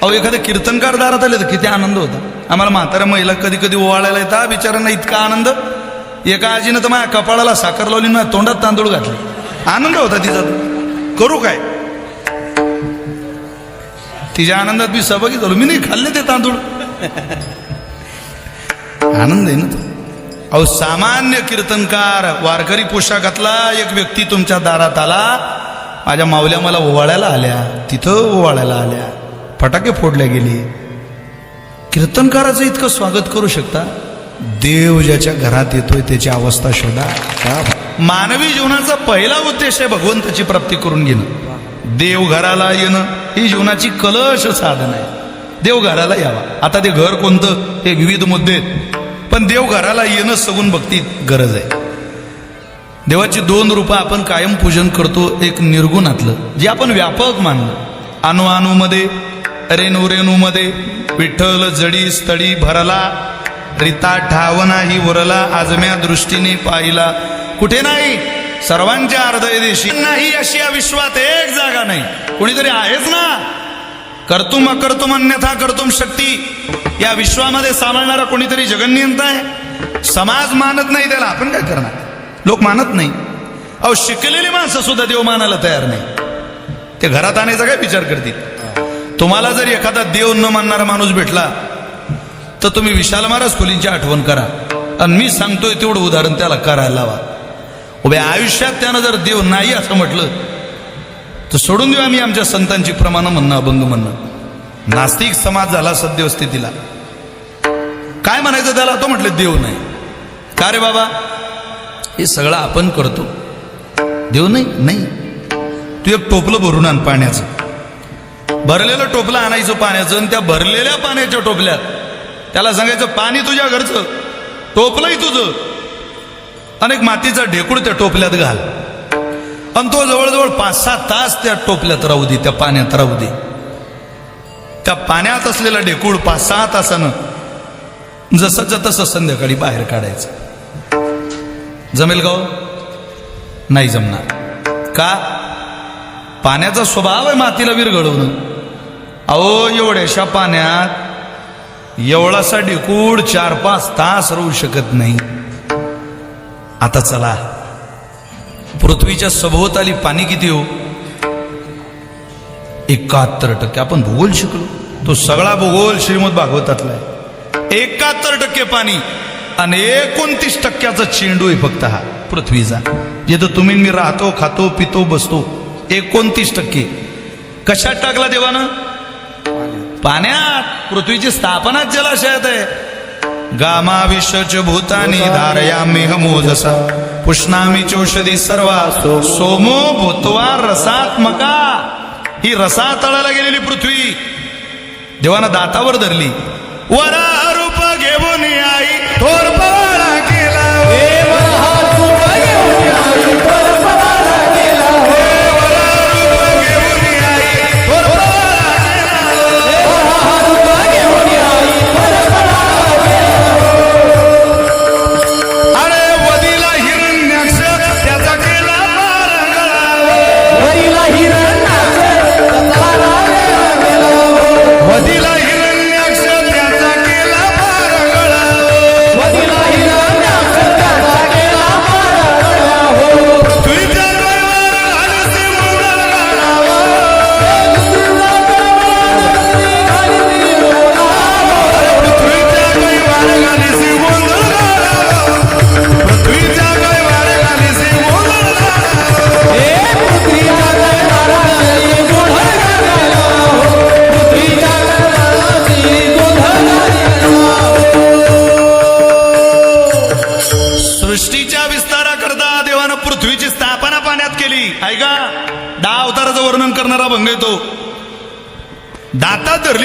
अहो एखादं कीर्तनकार दारात आले तर किती आनंद होता. आम्हाला म्हाताऱ्या महिला कधी कधी ओवाळायला येतात बिचारांना इतका आनंद. एका आजीनं तर माझ्या कपाळाला साखर लावली ना तोंडात तांदूळ घातले. आनंद होता तिचा करू काय? तिच्या आनंदात मी सहभागी झालो. मी नाही खाल्ले ते तांदूळ. आनंद आहे ना तो. अहो सामान्य कीर्तनकार वारकरी पोशाखातला एक व्यक्ती तुमच्या दारात आला. माझ्या मावल्या मला ओवाळायला आल्या. तिथं ओवाळायला आल्या. फटाके फोडले गेले. कीर्तनकाराचं इतकं स्वागत करू शकता? देव ज्याच्या घरात येतोय त्याची अवस्था शोधा. मानवी जीवनाचा पहिला उद्देश आहे भगवंताची प्राप्ती करून घेणं. देव घराला येणं ही जीवनाची कलश साधन आहे. देव घराला यावा. आता ते घर कोणतं? हे विविध मुद्दे आहेत. पण देव घराला येणं सगून भक्ती गरज आहे. देवाची दोन रूपं आपण कायम पूजन करतो एक निर्गुणातलं जे आपण व्यापक मानलं. अणु रेणू रेणू रेणूमध्ये विठ्ठल जडी स्थळी भरला रिता ठावना ही उरला आजम्या दृष्टीने पाहिला. कुठे नाही? सर्वांच्या हृदय देशी नाही अशी या विश्वात एक जागा नाही. कुणीतरी आहेच ना? कर्तुम अकर्तुम अन्यथा कर्तुम शक्ती. या विश्वामध्ये सांभाळणारा कोणीतरी जगन्नियंत आहे? समाज मानत नाही त्याला. आपण काय करणार? लोक मानत नाही. अहो शिकलेली माणसं सुद्धा देव मानायला तयार नाही. ते घरात आणायचा काय विचार करतील? तुम्हाला जर एखादा देव न मानणारा माणूस भेटला तर तुम्ही विशाल महाराज खोलींची आठवण करा. आणि मी सांगतोय तेवढं उदाहरण त्याला करायला लावा. उभे आयुष्यात त्यानं जर देव नाही असं म्हटलं तर सोडून देऊ आम्ही आमच्या संतांची प्रमाण म्हणणं अभंग म्हणणं. नास्तिक समाज झाला सद्यस्थितीला काय म्हणायचं त्याला? तो म्हटलं देव नाही. का रे बाबा? हे सगळं आपण करतो. देव नाही? नाही. तू एक टोपलं भरून आण पाण्याचं. भरलेलं टोपलं आणायचं पाण्याचं आणि त्या भरलेल्या पाण्याच्या टोपल्यात त्याला सांगायचं पाणी तुझ्या घरचं टोपलंही तुझं. अनेक मातीचा ढेकूळ त्या टोपल्यात घाल. आणि तो जवळजवळ पाच सहा तास त्या टोपल्यात राहू दे त्या पाण्यात राहू दे. त्या पाण्यात असलेला ढेकूळ पाच सहा तासानं जसंच्या तसं संध्याकाळी बाहेर काढायचं. जमेल गाव हो? नाही जमणार. का? पाण्याचा स्वभाव आहे मातीला विरघळवणं. अहो एवढ्याशा पाण्यात एवढासा ढेकूळ चार पाच तास राहू शकत नाही. आता चला. पृथ्वीच्या सभोवताली पाणी किती हो? एकाहत्तर टक्के. आपण भूगोल शिकलो. तो सगळा भूगोल श्रीमद भागवतातला आहे. एकाहत्तर टक्के पाणी आणि एकोणतीस टक्क्याचा चेंडू आहे फक्त हा पृथ्वीचा. जिथं तुम्ही मी राहतो खातो पितो बसतो एकोणतीस टक्के. कशात टाकला देवानं? पाण्यात पृथ्वीची स्थापनाच जलाशयात आहे. गामा विश्वच भूतानी धारयामी हमोजसा पुष्णामी चौषधी सर्वा सोमो भूतवा रसात्मका. ही रसा तळाला गेलेली पृथ्वी. देवानं दातावर धरली. वरा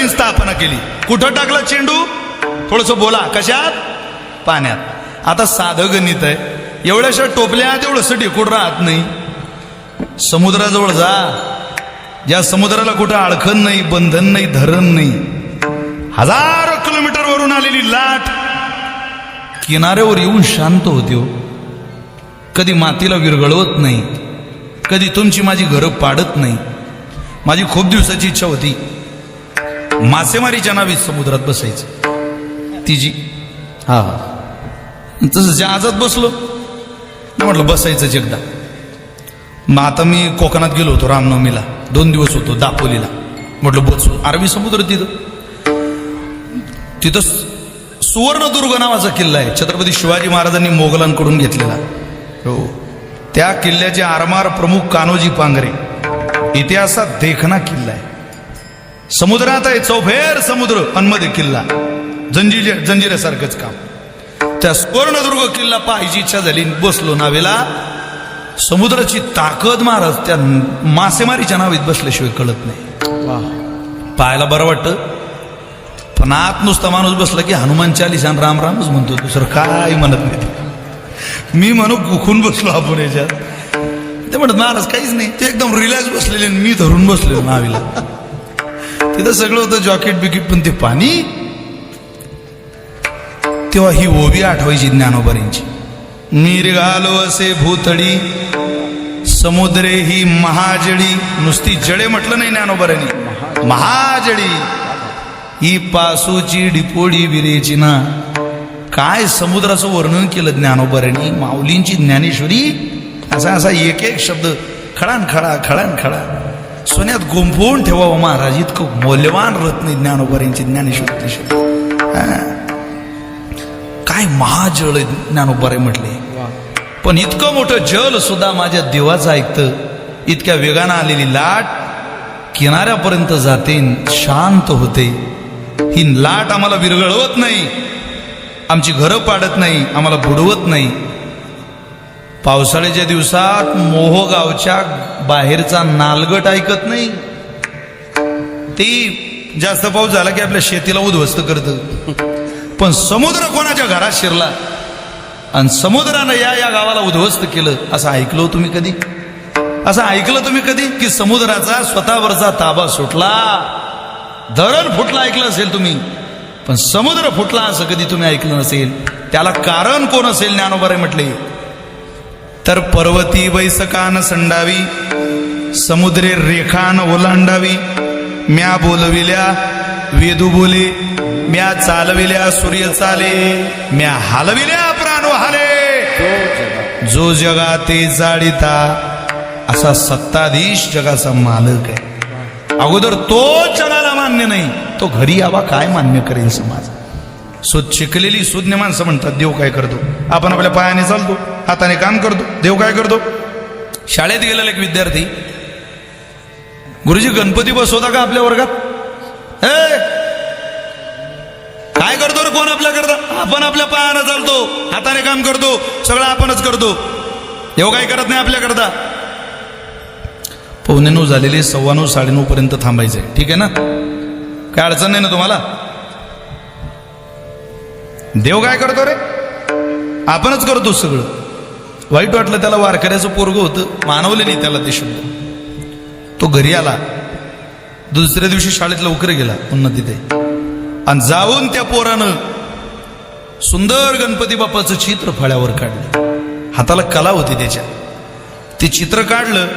नवीन स्थापना केली. कुठं टाकला चेंडू? थोडस बोला. कशात? पाण्यात. आता साधं गणित आहे. एवढ्याशा टोपल्या तेवढं सटी कुठं राहत नाही. समुद्राजवळ जा. या समुद्राला कुठं अडखण नाही बंधन नाही धरण नाही. हजारो किलोमीटर वरून आलेली लाट किनाऱ्यावर येऊन शांत होते हो. कधी मातीला विरघळवत नाही. कधी तुमची माझी घरं पाडत नाही. माझी खूप दिवसाची इच्छा होती. मासेमारीच्या नावीत समुद्रात बसायचं. ती जी हा तसं जहाजात बसलो. म्हटलं बसायचं एकदा. मग आता मी कोकणात गेलो होतो रामनवमीला. दोन दिवस होतो दापोलीला. म्हटलं बसू. अरबी समुद्र तिथं. तिथं सुवर्णदुर्ग नावाचा किल्ला आहे. छत्रपती शिवाजी महाराजांनी मोगलांकडून घेतलेला. हो. त्या किल्ल्याचे आरमार प्रमुख कान्होजी पांगरे इतिहासात देखना किल्ला आहे. समुद्रात आहे चौफेर समुद्र अनमध्ये किल्ला. जंजिरे जंजिऱ्यासारखंच काम. त्या सुवर्णदुर्ग किल्ला पाहायची इच्छा झाली बसलो नावेला. समुद्राची ताकद महाराज त्या मासेमारीच्या नावीत बसल्याशिवाय कळत नाही. पाहायला बरं वाटतं. पण आत नुसता माणूस बसला की हनुमान चालीसा आणि राम रामच म्हणतो दुसरं काय म्हणत नाही. मी म्हणू गुखून बसलो आपण याच्यात. ते म्हणत महाराज काहीच नाही. ते एकदम रिलॅक्स बसलेले आणि मी धरून बसलेलो नावीला. तिथं सगळं होतं जॉकेट बिकेट पण ते पाणी? तेव्हा ही ओबी आठवायची ज्ञानोबरींची. निर्गालो असे भूतडी समुद्रे ही महाजळी नुसती जडे म्हटलं नाही ज्ञानोबऱ्यांनी महाजळी ही पासूची डिपोडी विरेची ना काय समुद्राचं वर्णन केलं ज्ञानोबऱ्यांनी माऊलींची ज्ञानेश्वरी? असा असा एक एक शब्द खडान खडा खडान खडा. सोन्यात गुंफवून ठेवावं महाराज इतकं मौल्यवान रत्न ज्ञानोबारांची ज्ञानेश्वरी काय महाजळ आहे ज्ञानोबारे म्हटले. पण इतकं मोठं जल सुद्धा माझ्या देवाचं ऐकतं. इतक्या वेगानं आलेली लाट किनाऱ्यापर्यंत जाते शांत होते. ही लाट आम्हाला विरघळवत नाही. आमची घरं पाडत नाही आम्हाला बुडवत नाही. पावसाळ्याच्या दिवसात मोहगावच्या बाहेरचा नालगट ऐकत नाही. ती जास्त पाऊस झाला की आपल्या शेतीला उद्ध्वस्त करतं. पण समुद्र कोणाच्या घरात शिरला? आणि समुद्रानं या या गावाला उद्ध्वस्त केलं असं ऐकलं हो तुम्ही कधी? असं ऐकलं तुम्ही कधी? की समुद्राचा स्वतःवरचा ताबा सुटला? धरण फुटला ऐकलं असेल तुम्ही. पण समुद्र फुटला असं कधी तुम्ही ऐकलं नसेल? त्याला कारण कोण असेल ज्ञानोबारे म्हटले? तर पर्वती वैसकान संडावी समुद्रे रेखान ओलांडावी म्या बोलविल्या वेदू बोले म्या चालविल्या सूर्य चाले म्या हलविल्या प्राण हाले. जो जगा ते जाळीता असा सत्ताधीश जगाचा मालक आहे. अगोदर तो जगाला मान्य नाही तो घरी यावा काय मान्य करेल समाज? सुद शिकलेली सुज्ञ माणसं म्हणतात देव काय करतो? आपण आपल्या पायाने चालतो हाताने काम करतो देव काय करतो? शाळेत गेलेला एक विद्यार्थी गुरुजी गणपती बसवता का आपल्या वर्गात? हे काय करतो रे कोण आपल्या करता आपण आपल्या पायानं चालतो हाताने काम करतो सगळं आपणच करतो. देव काय करत नाही आपल्या करता पावणे नऊ झालेले सव्वा नऊ साडेनऊ पर्यंत थांबायचंय. ठीक आहे ना? काय अडचण नाही ना तुम्हाला? देव काय करतो रे? आपणच करतो सगळं. वाईट वाटलं त्याला वारकऱ्याचं पोरग होतं मानवलं नाही त्याला ते शब्द. तो घरी आला. दुसऱ्या दिवशी शाळेत लवकर गेला पुन्हा तिथे. आणि जाऊन त्या पोरानं सुंदर गणपती बाप्पाचं चित्र फळ्यावर काढलं. हाताला कला होती त्याच्या. ते चित्र काढलं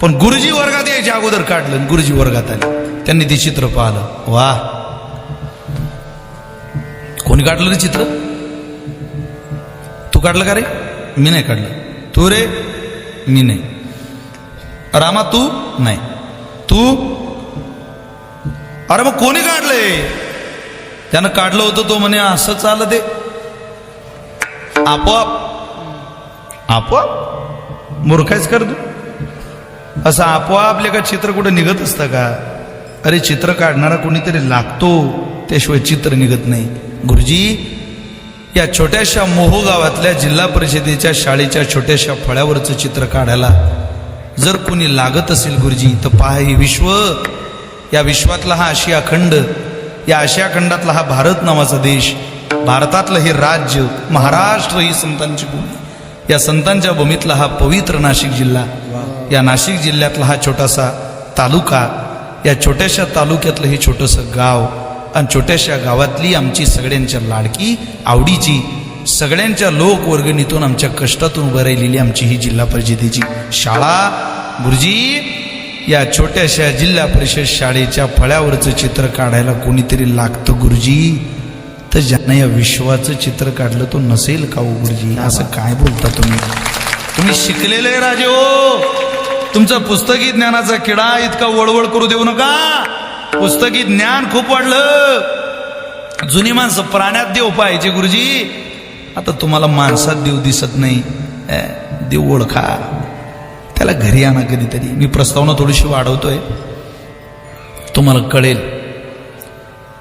पण गुरुजी वर्गात यायच्या अगोदर काढलं गुरुजी वर्गात आले. त्यांनी ते चित्र पाहिलं. वा! कोणी काढलं रे चित्र? तू काढलं का रे? मी नाही काढलं. तू रे? मी नाही. रामा तू? नाही. तू? अरे मग कोणी काढलंय त्यानं काढलं होतं तो म्हणे असं चाललं ते आपोआप. आपोआप? मूर्खायच कर तू. असं आपोआप का चित्र कुठं निघत असतं का? अरे चित्र काढणारा कोणीतरी लागतो त्याशिवाय चित्र निघत नाही. गुरुजी या छोट्याशा मोहो गावातल्या जिल्हा परिषदेच्या शाळेच्या छोट्याशा फळ्यावरचं चित्र काढायला जर कोणी लागत असेल गुरुजी तर पहा हे विश्व. या विश्वातला हा आशिया खंड या आशिया खंडातला हा भारत नावाचा देश भारतातलं हे राज्य महाराष्ट्र ही संतांची भूमी. या संतांच्या भूमीतला हा पवित्र नाशिक जिल्हा या नाशिक जिल्ह्यातला हा छोटासा तालुका या छोट्याशा तालुक्यातलं हे छोटंसं गाव आणि छोट्याशा गावातली आमची सगळ्यांच्या लाडकी आवडीची सगळ्यांच्या लोकवर्गणीतून आमच्या कष्टातून उभं राहिलेली आमची ही जिल्हा परिषदेची शाळा. गुरुजी या छोट्याशा जिल्हा परिषद शाळेच्या फळ्यावरचं चित्र काढायला कोणीतरी लागतं गुरुजी? तर ज्यानं या विश्वाचं चित्र काढलं तो नसेल का हो गुरुजी? असं काय बोलता तुम्ही? तुम्ही शिकलेले राजे हो. तुमचा पुस्तकी ज्ञानाचा किडा इतका वळवळ करू देऊ नका. पुस्तकी ज्ञान खूप वाढलं. जुनी माणसं प्राण्यात देव पाहायचे गुरुजी. आता तुम्हाला माणसात देव दिसत नाही. देव ओळखा. त्याला घरी आणा कधीतरी. मी प्रस्तावना थोडीशी वाढवतोय. तुम्हाला कळेल.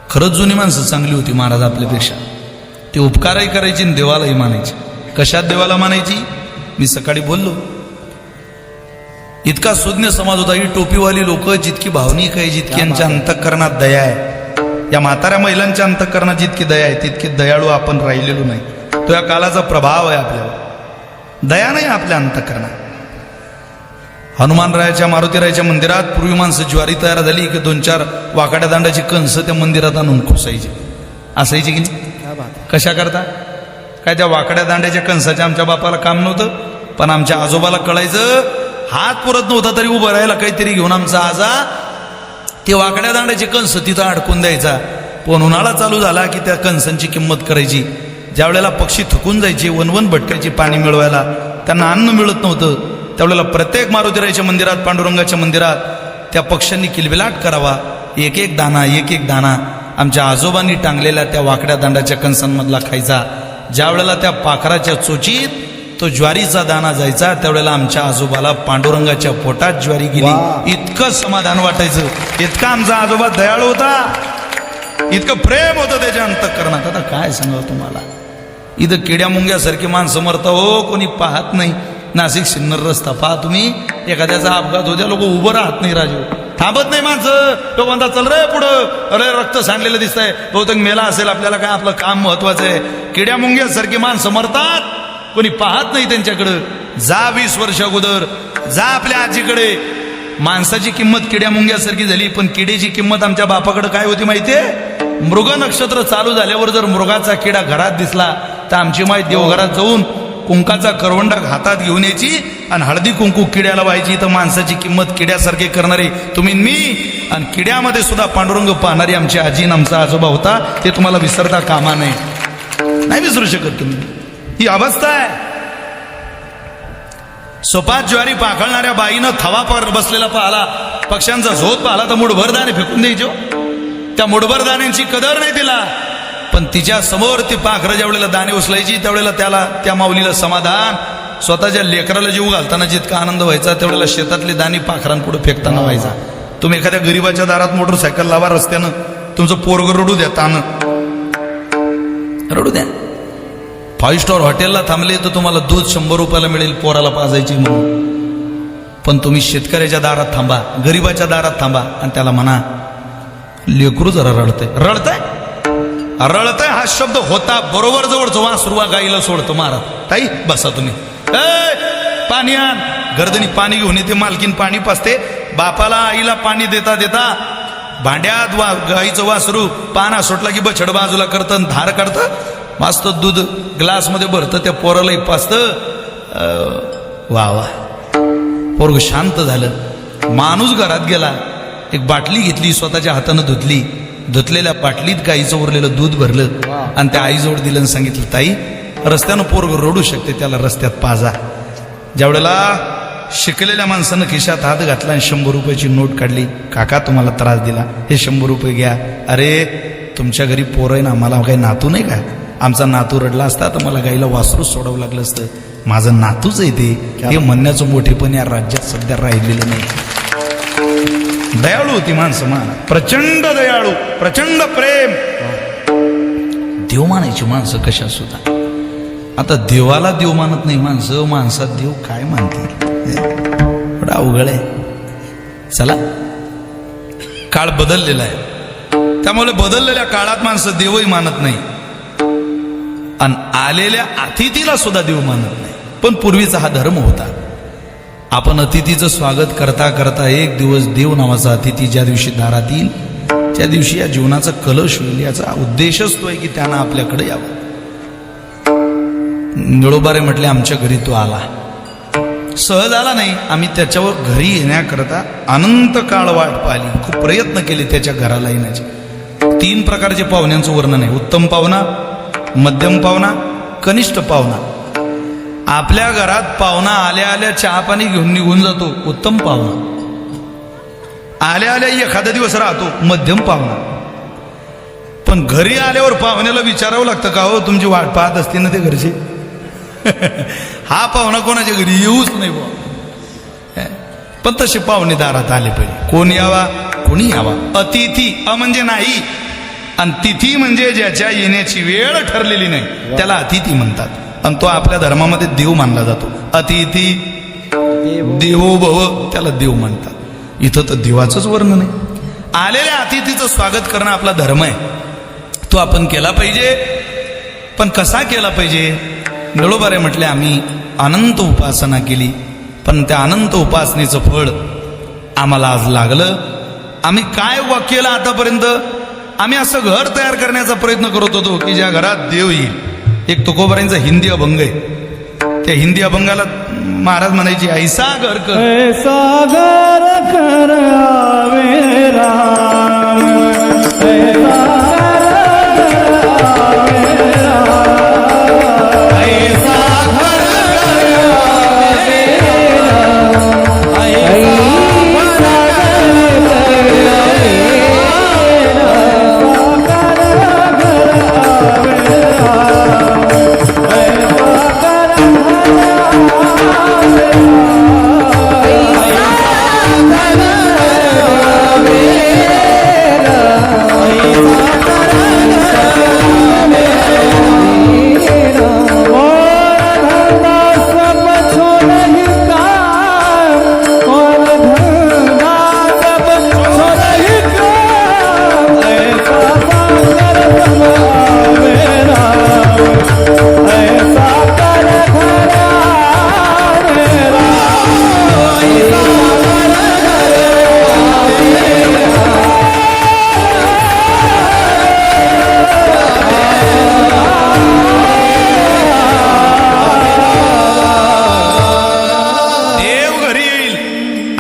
खरंच जुनी माणसं चांगली होती महाराज आपल्यापेक्षा. ते उपकारही करायची आणि देवालाही मानायची. कशात देवाला मानायची? मी सकाळी बोललो. इतका सुज्ञ समाज होता. ही टोपीवाली लोक जितकी भावनिक आहे जितकी यांच्या अंतःकरणात दया आहे. या म्हाताऱ्या महिलांच्या अंतःकरणात जितकी दया आहे तितके दयाळू आपण राहिलेलो नाही. तो या कालाचा प्रभाव आहे आपल्यावर. दया नाही आपल्या अंतःकरणात. हनुमानरायाच्या मारुतीरायाच्या मंदिरात पूर्वी माणसं ज्वारी तयार झाली की दोन चार वाकड्या दांडाची कंस त्या मंदिरात आणून खुसायची. असायची की नाही? कशा करता? काय त्या वाकड्या दांड्याच्या कंसाच्या आमच्या बापाला काम नव्हतं पण आमच्या आजोबाला कळायचं हात पुरत नव्हता तरी उभं राहायला काहीतरी घेऊन आमचा आजा. ते वाकड्या दांड्याचे कंस तिथं अडकून द्यायचा. पण उन्हाळा चालू झाला की त्या कंसांची किंमत करायची. ज्या वेळेला पक्षी थकून जायचे वनवन भटकायची पाणी मिळवायला त्यांना अन्न मिळत नव्हतं. त्यावेळेला प्रत्येक मारुतीरायच्या मंदिरात पांडुरंगाच्या मंदिरात त्या पक्ष्यांनी किलबिलाट करावा. एक एक दाना एक एक दाना आमच्या आजोबांनी टांगलेल्या त्या वाकड्या दांडाच्या कंसांमधला खायचा. ज्या वेळेला त्या पाखराच्या चोचीत तो ज्वारीचा दाना जायचा त्यावेळेला आमच्या आजोबाला पांडुरंगाच्या पोटात ज्वारी गेली. इतकं समाधान वाटायचं. इतका आमचा आजोबा दयाळू होता. इतकं प्रेम होतं त्याच्या अंतकरणात. आता काय सांगावं तुम्हाला? इथं किड्या मुंग्यासारखी माणसं मरता हो कोणी पाहत नाही. नाशिक सिन्नर रस्ता पहा तुम्ही. एखाद्याचा अपघात होत्या लोक उभं राहत नाही राजू थांबत नाही माणसं. तो म्हणता चल रे पुढं. अरे रक्त सांडलेलं दिसतंय. बहुतेक मेला असेल आपल्याला काय आपलं काम महत्वाचं आहे. किड्या मुंग्यासारखी माणसं मरतात. कोणी पाहत नाही त्यांच्याकडं. जा वीस वर्ष अगोदर जा आपल्या आजीकडे. माणसाची किंमत किड्या मुंग्यासारखी झाली पण किडीची किंमत आमच्या बापाकडे काय होती माहितीये मृग नक्षत्र चालू झाल्यावर जर मृगाचा किडा घरात दिसला तर आमची माई देवघरात जाऊन कुंकाचा करवंडा हातात घेऊन यायची आणि हळदी कुंकू किड्याला व्हायची तर माणसाची किंमत किड्यासारखी करणारी तुम्ही मी. आणि किड्यामध्ये सुद्धा पांडुरंग पाहणारी आमची आजी आणि आमचा आजोबा होता ते तुम्हाला विसरता कामा नाही विसरू शकत तुम्ही. ही अवस्था आहे. सोपात ज्वारी पाखळणाऱ्या बाईनं थवा पर बसलेला पाहला. पक्ष्यांचा झोत पाहला तर मुठभर दाणे फेकून द्यायचो. त्या मुठभर दाण्यांची कदर नाही तिला. पण तिच्या समोर ती पाखरं ज्यावेळेला दाणे उचलायची त्यावेळेला त्याला त्या माऊलीला समाधान. स्वतःच्या लेकराला जीव घालताना जितका आनंद व्हायचा त्यावेळेला शेतातले दाणे पाखरांपुढे फेकताना व्हायचा. तुम्ही एखाद्या गरीबाच्या दारात मोटरसायकल लावा रस्त्यानं. तुमचं पोरग रडू द्या तानं. रडू द्या. फाईव्ह स्टार हॉटेलला थांबले तर तुम्हाला दूध शंभर रुपयाला मिळेल पोराला पाजायची म्हणून. पण तुम्ही शेतकऱ्याच्या दारात थांबा गरीबाच्या दारात थांबा आणि त्याला म्हणा लेकरू जरा रडतंय. रडतंय? रळतय हा शब्द होता बरोबर जवळचं सुरुवा गाईला सोडतो महाराज ताई बसा तुम्ही. पाणी आण. गर्दनी पाणी घेऊन येते मालकीन पाणी पाजते. बापाला आईला पाणी देता देता भांड्यात वा गाईचं वासरू पाना सुटला की बछड बाजूला करतं आणि धार काढतं. मस्त दूध ग्लासमध्ये भरतं त्या पोरालाही पाचतं वा वा. पोरग शांत झालं. माणूस घरात गेला. एक बाटली घेतली स्वतःच्या हातानं धुतली. धुतलेल्या बाटलीत गाईचं उरलेलं दूध भरलं. आणि त्या आईजवळ दिलं आणि सांगितलं ताई रस्त्यानं पोरग रडू शकते त्याला रस्त्यात पाजा. ज्यावेळेला शिकलेल्या माणसानं खिशात हात घातला आणि शंभर रुपयाची नोट काढली काका तुम्हाला त्रास दिला. हे शंभर रुपये घ्या. अरे तुमच्या घरी पोरं आहे ना मला काही नातू नाही का? आमचा नातू रडला असता तर मला गाईला वासरूच सोडावं लागलं असतं. माझं नातूच आहे ते. हे म्हणण्याचं मोठेपण या राज्यात सध्या राहिलेलं नाही. दयाळू होती माणसं मान प्रचंड दयाळू प्रचंड प्रेम. देव मानायची माणसं कशा सुद्धा. आता देवाला देव मानत नाही माणसं माणसात देव काय मानते अवघड आहे. चला. काळ बदललेला आहे. त्यामुळे बदललेल्या काळात माणसं देवही मानत नाही. आणि आलेल्या अतिथीला सुद्धा देव मानत नाही. पण पूर्वीचा हा धर्म होता. आपण अतिथीचं स्वागत करता करता एक दिवस देव नावाचा अतिथी ज्या दिवशी दारात येईल त्या दिवशी या जीवनाचा कलश होईल याचा उद्देशच तो आहे की त्यांना आपल्याकडे यावं. निळोबारे म्हटले आमच्या घरी तो आला. सहज आला नाही. आम्ही त्याच्यावर घरी येण्याकरता अनंत काळ वाट पाहिली. खूप प्रयत्न केले त्याच्या घराला येण्याचे. तीन प्रकारचे पाहुण्यांचं वर्णन आहे. उत्तम पाहुणा मध्यम पाहुणा कनिष्ठ पाहुणा. आपल्या घरात पाहुणा आल्या आल्या चहा पाणी घेऊन निघून जातो उत्तम पाहुणा. आल्या आल्या एखादा दिवस राहतो मध्यम पाहुणा. पण घरी आल्यावर पाहुण्याला विचारावं लागतं का हो तुमची वाट पाहत असते ना ते घरचे? हा पाहुणा कोणाच्या घरी येऊच नाही बुवा. पण तसे पाहुणे दारात आले पाहिजे. कोण यावा? कोणी यावा? अतिथी अ म्हणजे नाही आणि तिथी म्हणजे ज्याच्या येण्याची वेळ ठरलेली नाही त्याला अतिथी म्हणतात. आणि तो आपल्या धर्मामध्ये देव मानला जातो. अतिथी देवो भव त्याला देव म्हणतात. इथं तर देवाचंच वर्णन आहे. आलेल्या अतिथीचं स्वागत करणं आपला धर्म आहे. तो आपण केला पाहिजे. पण कसा केला पाहिजे? नळोबारे म्हटले आम्ही अनंत उपासना केली. पण त्या अनंत उपासनेचं फळ आम्हाला आज लागलं. आम्ही काय वाक्यला आतापर्यंत आम्ही असं घर तयार करण्याचा प्रयत्न करत होतो की ज्या घरात देव येईल. एक तुकोबारांचा हिंदी अभंग आहे. त्या हिंदी अभंगाला महाराज म्हणायची ऐसा घर कर. ऐसा घर कर आवे राम. ऐसा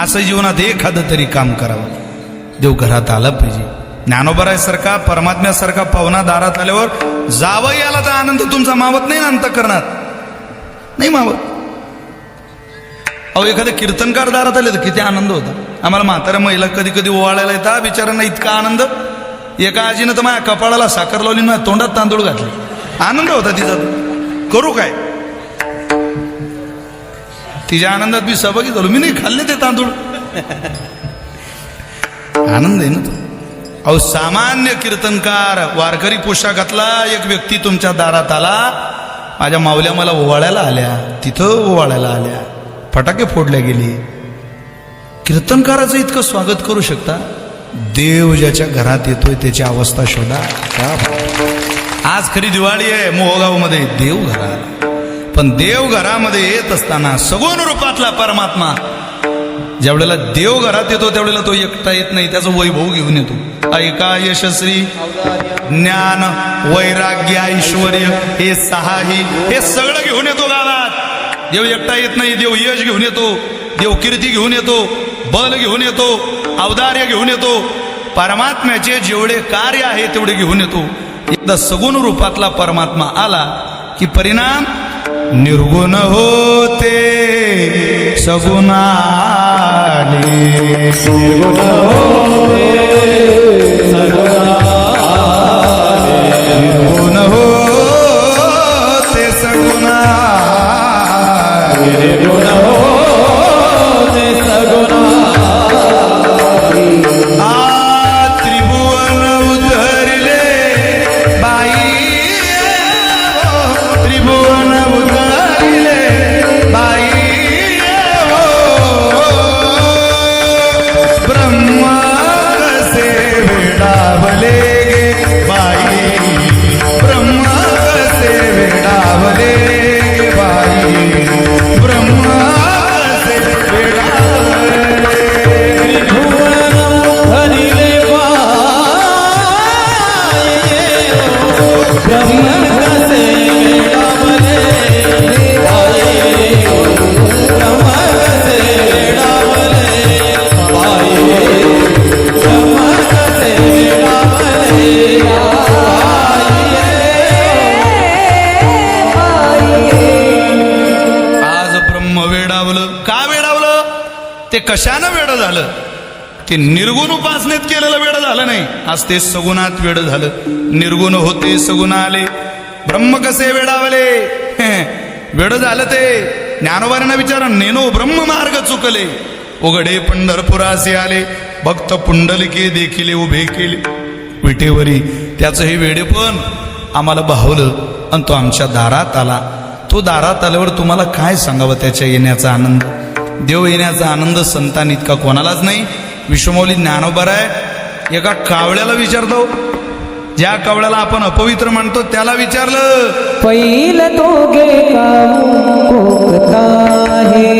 असं जीवनात एखादं तरी काम करावं. देव घरात आला पाहिजे. ज्ञानोबरायसारखा परमात्म्यासारखा पाहुणा दारात आल्यावर जावं याला तर आनंद तुमचा मावत नाही ना अंत करणार नाही मावत. अहो एखादे कीर्तनकार दारात आले तर किती आनंद होता. आम्हाला म्हाताऱ्या महिला कधी कधी ओवाळायला येतात बिचाऱ्यांना इतका आनंद. एका आजीनं तर माझ्या कपाळाला साखर लावली माझ्या तोंडात तांदूळ घातले. आनंद होता तिचा. करू काय? तिच्या आनंदात मी सहभागी झालो. मी नाही खाल्ले ते तांदूळ. आनंद आहे ना तो. अहो सामान्य कीर्तनकार वारकरी पोशाखातला एक व्यक्ती तुमच्या दारात आला माझ्या मावल्या मला ओवाळायला आल्या. तिथं ओवाळायला आल्या. फटाके फोडल्या गेले. कीर्तनकाराचं इतकं स्वागत करू शकता? देव ज्याच्या घरात येतोय त्याची अवस्था शोधा. आज खरी दिवाळी आहे मोहगावमध्ये. देव घराला पण देव घरामध्ये येत असताना सगुण रूपातला परमात्मा ज्यावेळेला देव घरात येतो त्यावेळेला तो एकटा येत नाही त्याचं वैभव घेऊन येतो. ऐका यशस्वी. ज्ञान वैराग्य ऐश्वर हे सहाही हे सगळं घेऊन येतो गावात. देव एकटा येत नाही देव यश घेऊन येतो देव कीर्ती घेऊन येतो बल घेऊन येतो अवदार्य घेऊन येतो. परमात्म्याचे जेवढे कार्य आहे तेवढे घेऊन येतो. एकदा सगुण रूपातला परमात्मा आला की परिणाम निर्गुण होते सगुण आले निर्गुण होते सगुण आले. आ वेडावले गे कशानं वेळ झालं? ते निर्गुण उपासनेत केलेलं वेड झालं नाही. आज ते सगुणात वेड झालं. निर्गुण होते सगुण आले. ब्रह्म कसे वेडावले? वेड झालं ते. ज्ञानोबाऱ्यांना विचारा नेनो ब्रह्म मार्ग चुकले. उघडे पंढरपुरासे आले. भक्त पुंडलिके देखिले उभे केले. विटेवरी त्याचं हे वेडेपण आम्हाला भावलं आणि तो आमच्या दारात आला. तो दारात आल्यावर तुम्हाला काय सांगावं त्याच्या येण्याचा आनंद? देव येण्याचा आनंद संतान इतका कोणालाच नाही. विश्वमौली ज्ञानोबर आहे. एका कावळ्याला विचारतो ज्या कावळ्याला आपण अपवित्र म्हणतो त्याला विचारलं. पैल तो गे कोकता है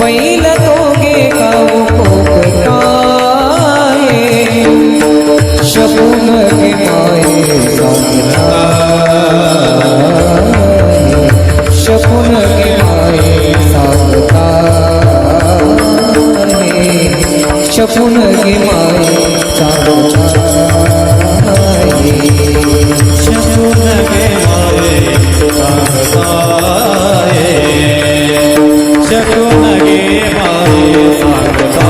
पैल शकुन के माये सांगता है शकुन के माये सांगताये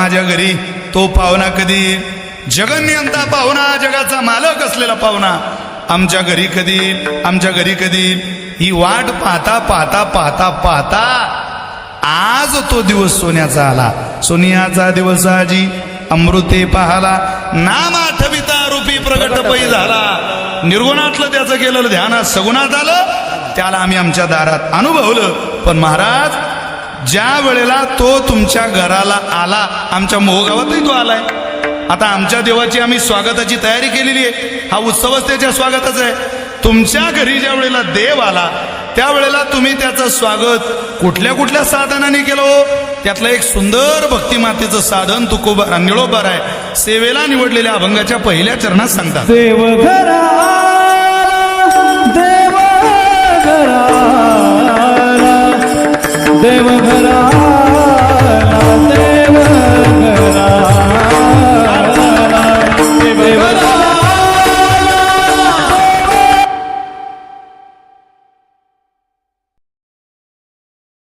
माझ्या घरी. तो पाहुणा कधी जगन्यंता पाहुणा जगाचा मालक असलेला पाहुणा. आमच्या घरी कधी आमच्या घरी कधी ही वाट पाहता पाहता पाहता पाहता आज तो दिवस सोन्याचा आला. सोनियाचा दिवस आजी अमृते पाहाला. नाम आठविता रूपी प्रगट पै झाला. निर्गुणातलं त्याचं केलेलं ध्यानात सगुणात आलं. त्याला आम्ही आमच्या दारात अनुभवलं. पण महाराज ज्या वेळेला तो तुमच्या घराला आला आमच्या मोहगावातही तो आलाय. आता आमच्या देवाची आम्ही स्वागताची तयारी केलेली आहे. हा उत्सवच त्याच्या स्वागताचा आहे. तुमच्या घरी ज्या वेळेला देव आला त्यावेळेला तुम्ही त्याचं स्वागत कुठल्या कुठल्या साधनाने केलं हो? त्यातलं एक सुंदर भक्तिमातेचं साधन तुकोबा निळोबार आहे. सेवेला निवडलेल्या अभंगाच्या पहिल्या चरणात सांगतात. देवघरा દેવ ભરા